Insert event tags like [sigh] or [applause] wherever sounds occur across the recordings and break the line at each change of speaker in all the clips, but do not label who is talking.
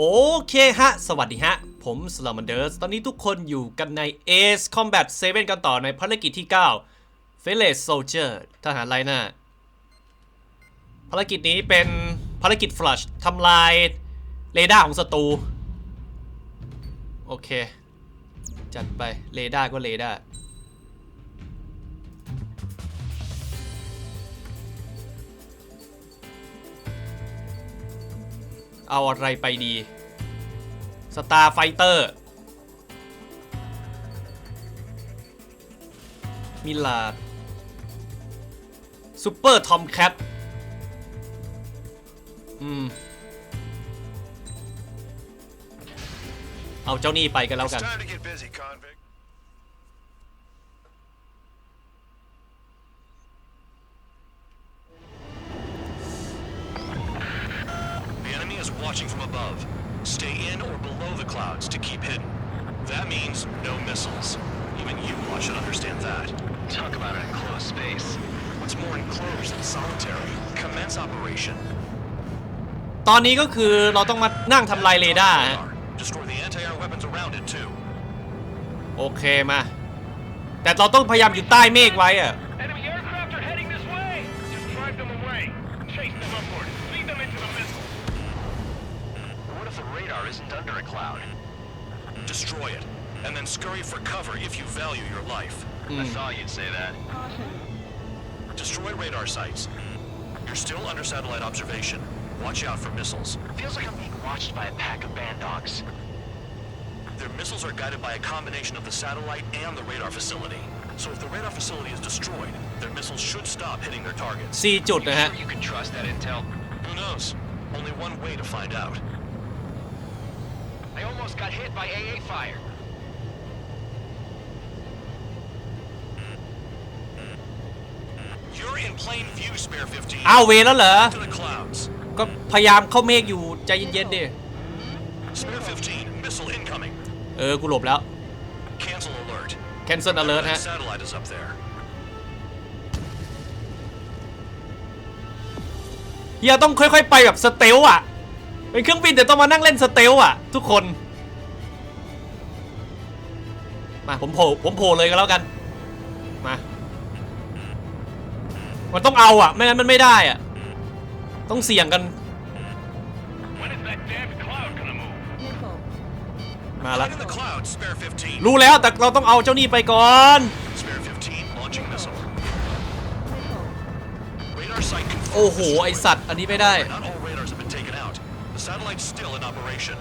โอเคฮะ สวัสดีฮะ ผมสลามันเดอร์สตอนนี้ทุกคนอยู่กันใน Ace Combat 7 กันต่อในภารกิจที่ 9 f e l e Soldier ทหารไรหน้าภารกิจนี้เป็นภารกิจ Flush ทำลายเรดาร์ของศัตรูโอเค จัดไปเรดาร์ก็เรดาร์เอาอะไรไปดี สตาร์ไฟเตอร์ มิลาดซูเปอร์ทอมแคทอืมเอาเจ้านี่ไปกันแล้วกัน above. Stay in or below the clouds to keep hidden. That means no missiles. Even you all should understand that. Talk about an enclosed space. What's more enclosed than solitary? Commence operation. ตอนนี้ก็คือเราต้องมานั่งทำลายเรดาร์ Destroy the anti-air weapons around it too. โอเคมาแต่เราต้องพยายามอยู่ใต้เมฆไว้อะ a cloud. Destroy it, and then scurry for cover if you value your life. Mm. I thought you'd say that. Destroy radar sites. You're still under satellite observation. Watch out for missiles. Feels like I'm being watched by a pack of bandogs. Their missiles are guided by a combination of the satellite and the radar facility. So if the radar facility is destroyed, their missiles should stop hitting their targets. See, you, sure you can trust that intel. Who knows? Only one way to find out. I almost got hit by AA fire. You're in plain view, Spare 15. อ้าวเวรแล้วเหรอ t the c l ก็พยายามเข้าเมฆอยู่ใจเย็นๆดิ Spare 15, missile incoming. เออกูหลบแล้ว Cancel alert. cancel alert ฮะ Satellite is up there. เฮียต้องค่อยๆไปแบบสเตลอ่ะเป็นเครื่องบินแต่ต้องมานั่งเล่นสเตลอะทุกคนมาผมโผล่ผมโผล่เลยก็แล้วกันมามัน ต้องเอาอะไม่งั้นมันไม่ได้อะต้องเสี่ยงกันมาแล้วรู้แล้วแต่เราต้องเอาเจ้านี่ไปก่อนโอ้โหไอสัตว์ อันนี้ไม่ได้ satellite's still in operation.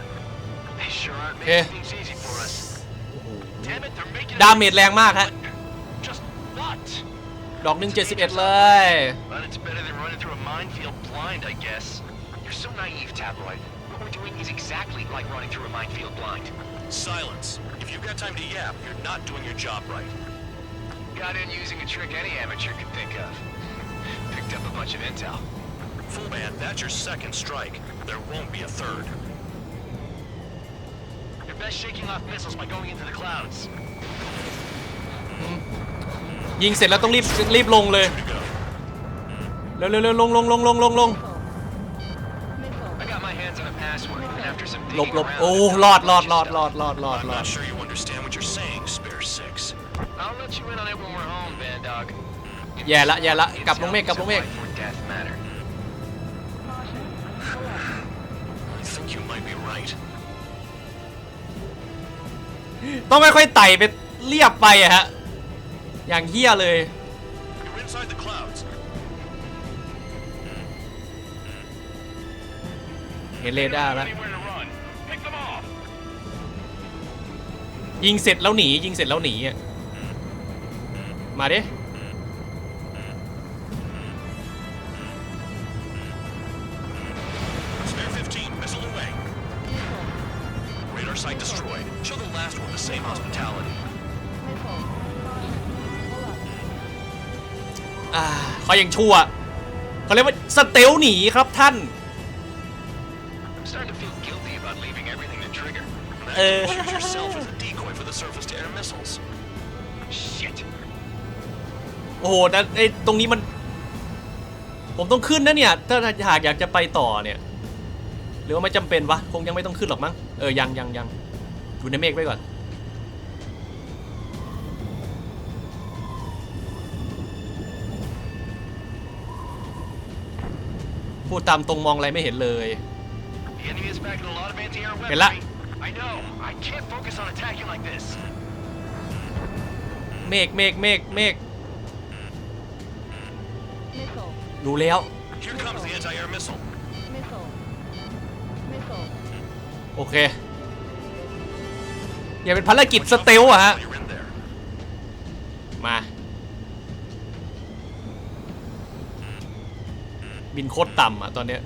They sure aren't making Okay. things easy for us. Damn it, they're making Damn it, ดาเมจแรงมากฮะ Just what? ดอกหนึ่ง71 เลย But it's better than running through a minefield blind, I guess. You're so naive, Tabloid. What we're doing is exactly like running through a minefield blind. Silence. If you've got time to yap, you're not doing your job right. Got in using a trick any amateur could think of. [laughs] Picked up a bunch of intel. Full man, that's your second strike. There won't be a third. You're best shaking off missiles by going into the clouds. ยิงเสร็จแล้วต้องรีบรีบลงเลย Two to go. เร็วเร็วเร็วลงลงลงลงลงลง I got my hands on a password, and after some หลบ digging หลบ around, โอ้ I รอด found รอด a รอ bunch ด of รอด stuff. รอดรอดร I'm อด not sure you understand what you're saying, Spare Six. I'll let you in on it when we're home, Van Dog. แย่ละแย่ละกลับลงเมฆกลับลงเมฆ Life or death matter. ต้องค่อยๆไต่ไปเรียบไปอะฮะ อย่างเฮี้ยเลย เห็นเรดาร์แล้วยิงเสร็จแล้วหนียิงเสร็จแล้วหนีอะมาดิ same hospitality. ่าเขายังชั่วเขาเรียกว่าสเตลหนีครับท่านเออโอ้โหแต่ไอ้ตรงนี้มัน ผมต้องขึ้นนะเนี่ยถ้าหากอยากจะไปต่อเนี่ยหรือว่าไม่จำเป็นวะคงยังไม่ต้องขึ้นหรอกมั้งเออยังยังยังอยู่ในเมฆไปก่อนูดตามตรงมองอะไรไม่เห็นเลยเห็นละ เมฆเมฆเมฆเมฆดูแล้วโอเค อย่าเป็นภารกิจสเตลอะฮะ มาบินโคตรต่ำอ่ะตอนเนี้ย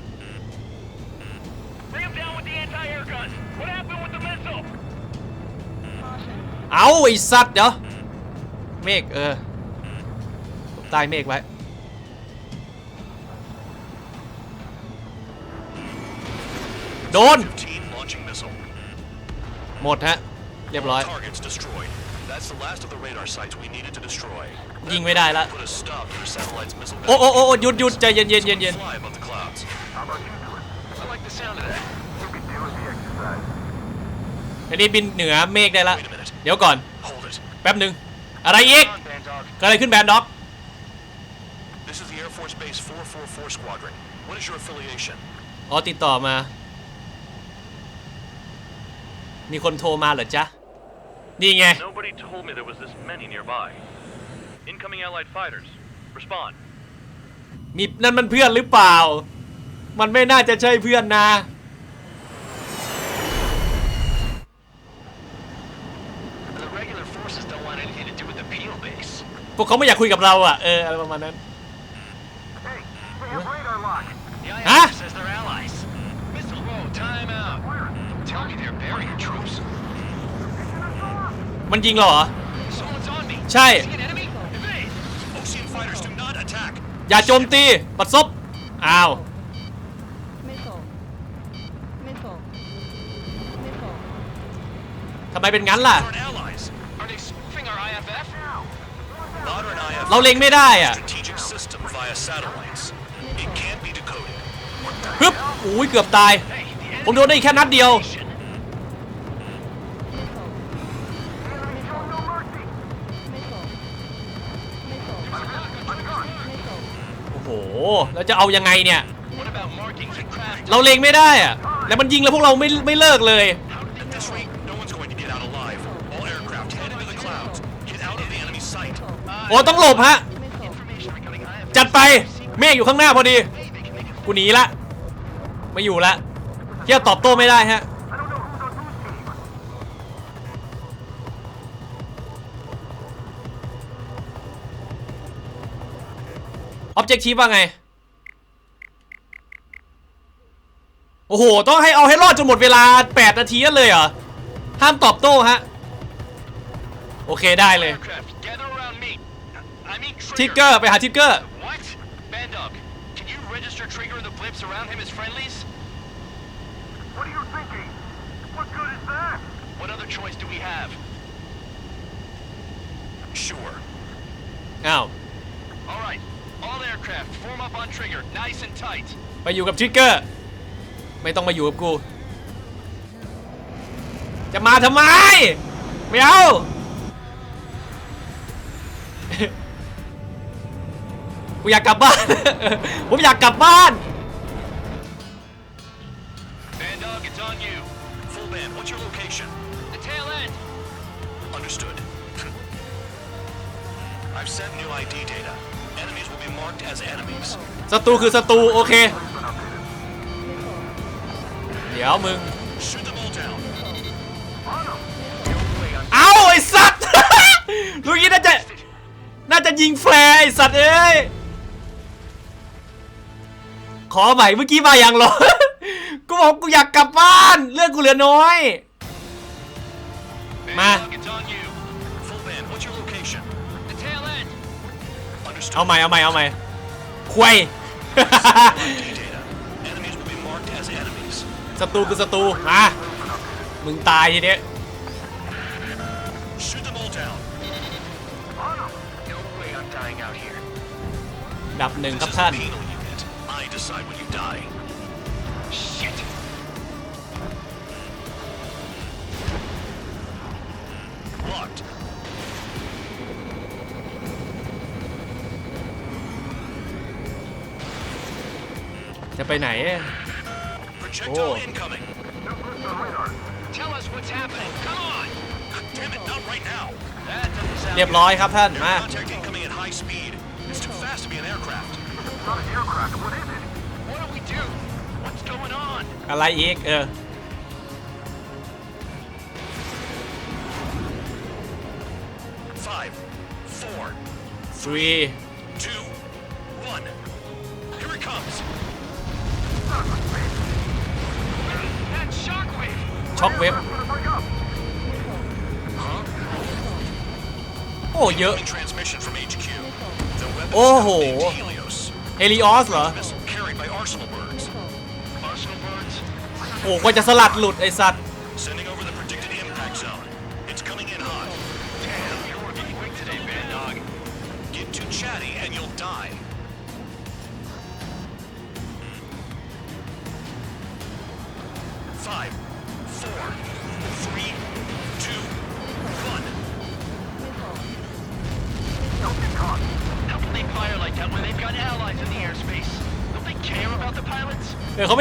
เอาไอ้สัตว์เดี๋ยวเมฆเออตบใต้เมฆไว้ โดน หมดฮะรียบร้อยยิงไม่ได้ละ โอ้โอ้โอ้หยุดหยุดใจเย็นเย็นเย็นเอันนี้บินเหนือเมฆได้ละ เดี๋ยวก่อน แป๊บหนึ่งอะไรอีกอะไรขึ้นแบนด็อก อ๋อติดต่อมา มีคนโทรมาเหรอจ๊ะนี่ไง n o b มีนั่นมันเพื่อนหรือเปล่า มันไม่น่าจะใช่เพื่อนนะพวกเขาไม่อยากคุยกับเราอ่ะเอออะไรประมาณนั้นฮะมันยิงเหรอ ใช่ อย่าโจมตีปัดซบอ้าวทำไมเป็นงั้นล่ะ เราเล็งไม่ได้อ่ะฮึบอุ้ยเกือบตายผมโดนได้แค่นัดเดียวเราจะเอายังไงเนี่ย เราเลงไม่ได้อะแล้วมันยิงแล้วพวกเราไม่ไม่เลิกเลยโอ้ต้องหลบฮะจัดไปเมฆอยู่ข้างหน้าพอดีกูหนีละ ไม่อยู่ละเที่ยตอบโต้ไม่ได้ฮะอบเจกตีฟว่าไง โอ้โห ต้องให้เอาให้รอดจนหมดเวลา8นาทีเลยเหรอ ห้ามตอบโต้ฮะ โอเคได้เลย ทิกเกอร์ไปหาทิกเกอร์อ้าว o c h All right. All aircraft, form up on trigger, nice and tight. ไปอยู่กับทริกเกอร์ไม่ต้องมาอยู่กับกู จะมาทำไมไม่เอากูอยากกลับบ้าน ผมอยากกลับบ้าน Van Dog, it's on you. Full band, what's your location? The tail end. Understood. I've sent new ID data. ศัตรูคือศัตรูโอเค เดี๋ยวมึง เอาไอ้สัตว์ลูกนี้น่าจะน่าจะยิงแฟร์ไอ้สัตว์เอ้ย ขอใหม่เมื่อกี้มาอย่างหรอ กูบอกกูอยากกลับบ้าน เรื่องกูเหลือน้อย มาเอาใหม่เอาใหม่เอาใหม่คุย Enemies will be marked as enemies. ศัตรูคือศัตรูมามึงตายทีเนี้ย Shoot them all down. No way I'm dying out here. ดับหนึ่งครับ This is ท่าน a penal unit. I decide when you die. จะไปไหน Projectile Oh. incoming. Tell us what's happening. Come on. Damn it, not right now. That doesn't sound เรียบร้อยครับท่าน good. มา Contact incoming at high speed. It's too fast to be an aircraft. What do we do? What's going on? อะไรอีกเออ Five, four, three two, one. Here it comes. ช็อกเวฟโอ้เยอะโอ้โหเฮลิออสเหรอโอ้กว่าจะสลัดหลุดไอสัตว์ Five, four, three, two, one. Something caught. How can they fire like that when they've got allies in the airspace? Don't they care about the pilots? Oh,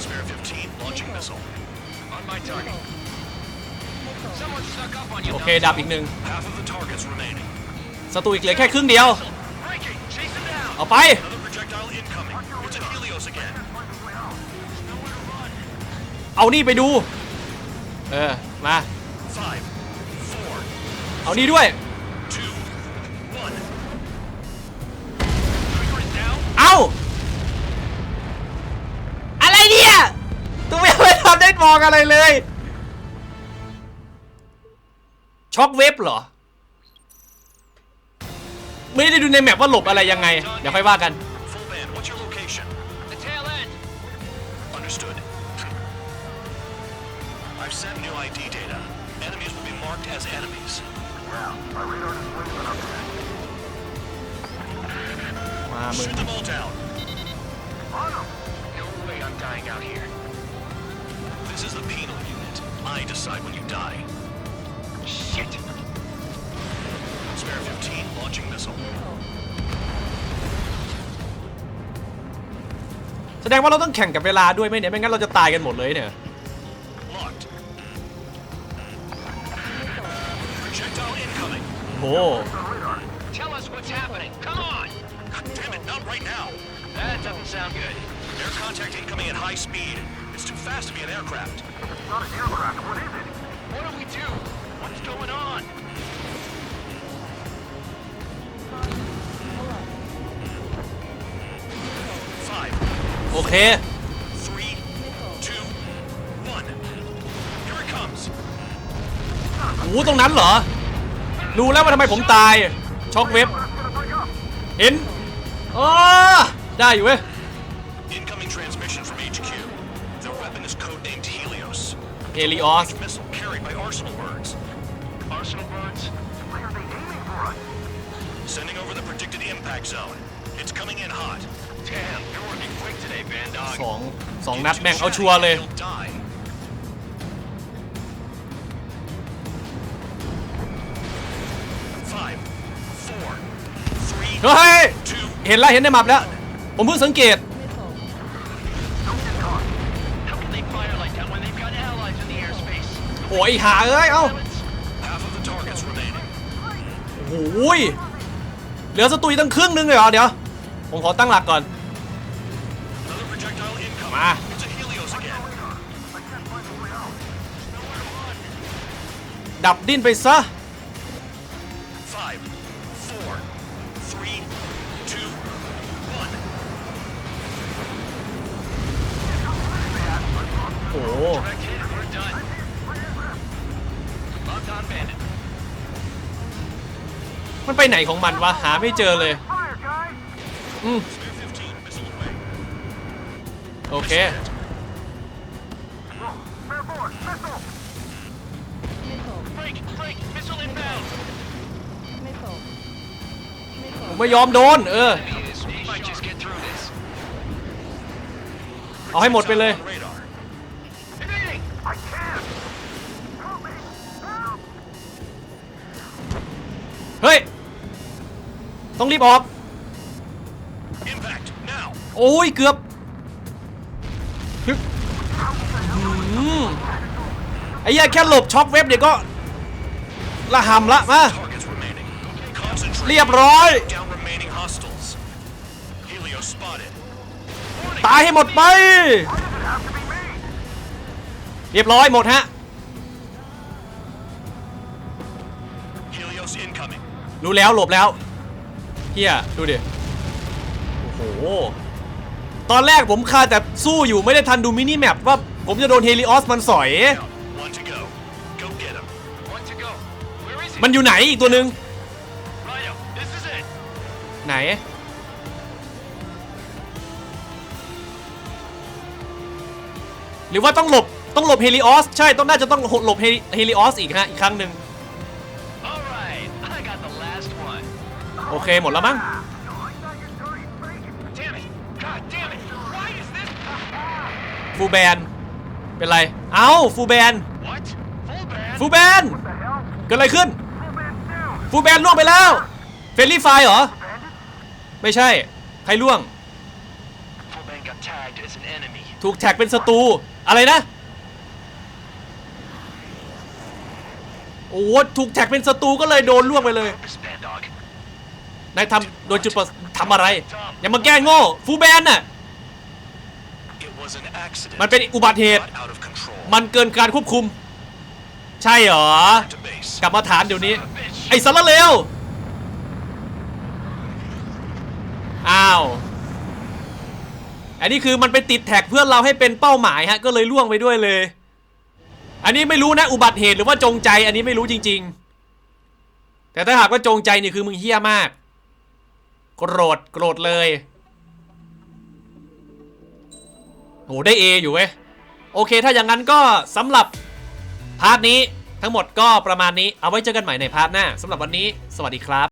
Spare 15, launching missile. On my target. โอเคดับอีกหนึ่งศัตรูอีกเหลือแค่ครึ่งเดียว เอาไป เอานี่ไปดู เออมา เอานี่ด้วย เอาอะไรเนี่ยตัวไม่ทำได้มองอะไรเลยช็อกเวฟเหรอ ไม่ได้ดูในแมปว่าหลบอะไรยังไง เดี๋ยวค่อยว่ากันเ Shit! Spare 15, launching missile. แสดงว่าเราต้องแข่งกับเวลาด้วยไหมเนี่ย Locked. What's going on? Okay. Three, two, one. Here it comes. โอ้ตรงนั้นเหรอรู้แล้วว่าทำไมผมตายช็อกเว็บเห็นอ๋อได้อยู่เว้ย ah! Incoming transmission from HQ. Their weapon is codenamed Helios. Helios. Missile carried by Arsenal birds. Martian birds? What are they aiming for? Sending over the predicted impact zone. It's coming in hot. Damn, you're working quick today, Van Dog. สองสองนัดแม่งเอาชัวร์เลย You'll die. เฮ้ยเห็นแล้วเห็นในมับแล้วผมเพิ่งสังเกตโอ้ยหาเอ้ยเอ้า Silence โ้หเหลือสตุยตั้งครึ่งนึงเลยเหรอเดี๋ยว ผมขอตั้งหลักก่อน มาดับดิ้นไปซะโอ้มันไปไหนของมันวะหาไม่เจอเลยอืมโอเคผมไม่ยอมโดนเออเอาให้หมดไปเลยเฮ้ยต้องรีบออก โอ้ย เกือบไอ้ยาแค่หลบช็อคเว็บเดี๋ยวก็ละหำละมาเรียบร้อย ตายให้หมดไป เรียบร้อยหมดฮะ รู้แล้วหลบแล้วเฮียดูดิโอ้โห ตอนแรกผมคาแต่สู้อยู่ไม่ได้ทันดูมินิแมปว่าผมจะโดนเฮลิออสมันสอย มันอยู่ไหนอีกตัวหนึ่งไหนหรือว่าต้องหลบต้องหลบเฮลิออสใช่ต้องน่าจะต้องหลบเฮลิออสอีกฮะอีกครั้งหนึ่งโอเคหมดแล้วมั้งฟูแบนเป็นไรเอ้าฟูแบนฟูแบนเกิดอะไรขึ้น ฟูแบนล่วงไปแล้วเฟลลี่ไฟเหรอไม่ใช่ใครล่วงถูกแท็กเป็นศัตรูอะไรนะโอ้ถูกแท็กเป็นศัตรูก็เลยโดนล่วงไปเลยนายทำโดยจุดประทำอะไร อย่ามาแก้งโง่ฟูแบนน่ะ มันเป็นอุบัติเหตุ มันเกินการควบคุม ใช่เหรอกลับมาฐานเดี๋ยวนี้ ไอ้สารเลว อ้าว อันนี้คือมันไปติดแท็กเพื่อนเราให้เป็นเป้าหมายฮะ ก็เลยล่วงไปด้วยเลย อันนี้ไม่รู้นะอุบัติเหตุหรือว่าจงใจ อันนี้ไม่รู้จริง ๆ แต่ถ้าหากว่าจงใจนี่คือมึงเฮี้ยมากโกรธ โกรธเลย โหได้ A อยู่เว้ยโอเคถ้าอย่างนั้นก็สำหรับ พาร์ทนี้ทั้งหมดก็ประมาณนี้เอาไว้เจอกันใหม่ในพาร์ทหน้าสำหรับวันนี้ สวัสดีครับ